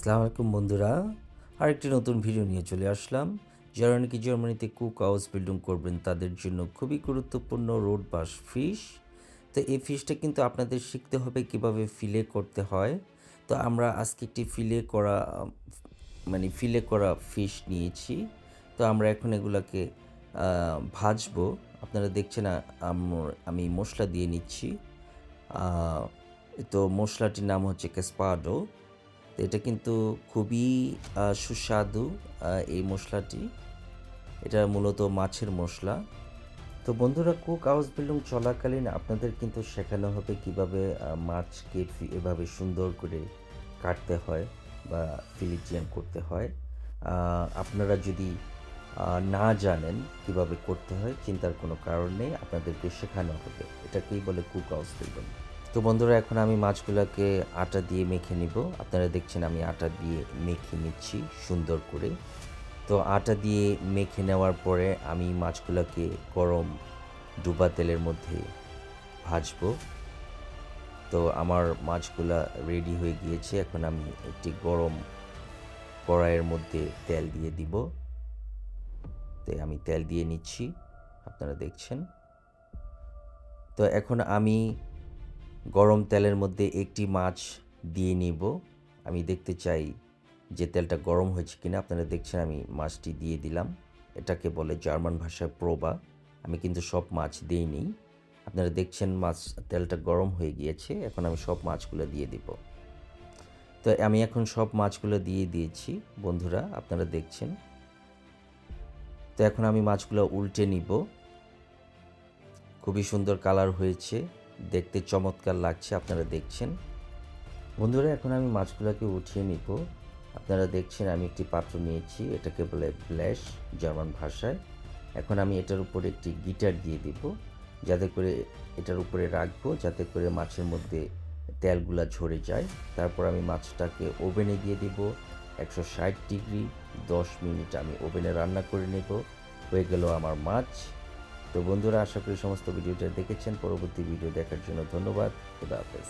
আসসালামু আলাইকুম বন্ধুরা। আরেকটি নতুন ভিডিও নিয়ে চলে আসলাম। যারা নাকি জার্মানিতে কুক হাউস বিল্ডিং করবেন, তাদের জন্য খুবই গুরুত্বপূর্ণ রোড বাস ফিশ তো এই ফিশটা কিন্তু আপনাদের শিখতে হবে কীভাবে ফিলে করতে হয়। তো আমরা আজকে একটি ফিলে করা মানে ফিলে করা ফিশ নিয়েছি। তো আমরা এখন এগুলাকে ভাজবো। আপনারা দেখছেন, আম- মশলা দিয়ে নিচ্ছি। তো মশলাটির নাম হচ্ছে ক্যাসপাডো তো এটা কিন্তু খুবই সুস্বাদু এই মশলাটি। এটা মূলত মাছের মশলা। তো বন্ধুরা, কুক হাউস বিল্ডিং চলাকালীন আপনাদের কিন্তু শেখানো হবে কীভাবে মাছকে এভাবে সুন্দর করে কাটতে হয় বা ফিলিজিয়ান করতে হয়। আপনারা যদি না জানেন কীভাবে করতে হয়, চিন্তার কোনো কারণ নেই, আপনাদেরকে শেখানো হবে। এটাকেই বলে কুক হাউস বিল্ডিং তো বন্ধুরা, এখন আমি মাছগুলোকে আটা দিয়ে মেখে নিব। আপনারা দেখছেন আমি আটা দিয়ে মেখে নিচ্ছি সুন্দর করে। তো আটা দিয়ে মেখে নেওয়ার পরে আমি মাছগুলোকে গরম ডুবা তেলের মধ্যে ভাজবো। তো আমার মাছগুলা রেডি হয়ে গিয়েছে। এখন আমি একটি গরম কড়াইয়ের মধ্যে তেল দিয়ে দিব। তো আমি তেল দিয়ে নিচ্ছি, আপনারা দেখছেন। তো এখন আমি গরম তেলের মধ্যে একটি মাছ দিয়ে নিব। আমি দেখতে চাই যে তেলটা গরম হয়েছে কিনা। আপনারা দেখছেন আমি মাছটি দিয়ে দিলাম। এটাকে বলে জার্মান ভাষায় প্রোবা। আমি কিন্তু সব মাছ দিইনি। আপনারা দেখছেন মাছ, তেলটা গরম হয়ে গিয়েছে। এখন আমি সব মাছগুলো দিয়ে দিব। তো আমি এখন সব মাছগুলো দিয়ে দিয়েছি। বন্ধুরা, আপনারা দেখছেন। তো এখন আমি মাছগুলো উল্টে নিব। খুবই সুন্দর কালার হয়েছে। দেখতে চমৎকার লাগছে, আপনারা দেখছেন। বন্ধুরা, এখন আমি মাছগুলোকে উঠিয়ে নিব। আপনারা দেখছেন, আমি একটি পাত্র নিয়েছি, এটাকে বলে ব্ল্যাশ জার্মান ভাষায়। এখন আমি এটার উপরে একটি গিটার দিয়ে দিব, যাতে করে এটার উপরে রাখব, যাতে করে মাছের মধ্যে তেলগুলা ঝরে যায়। তারপর আমি মাছটাকে ওভেনে দিয়ে দিব, একশো ষাট ডিগ্রি, দশ মিনিট আমি ওভেনে রান্না করে নেব। হয়ে গেল আমার মাছ। তো বন্ধুরা আশা করি সমস্ত ভিডিওটা দেখেছেন। পরবর্তী ভিডিও দেখার জন্য ধন্যবাদ। খুদা হাফেজ।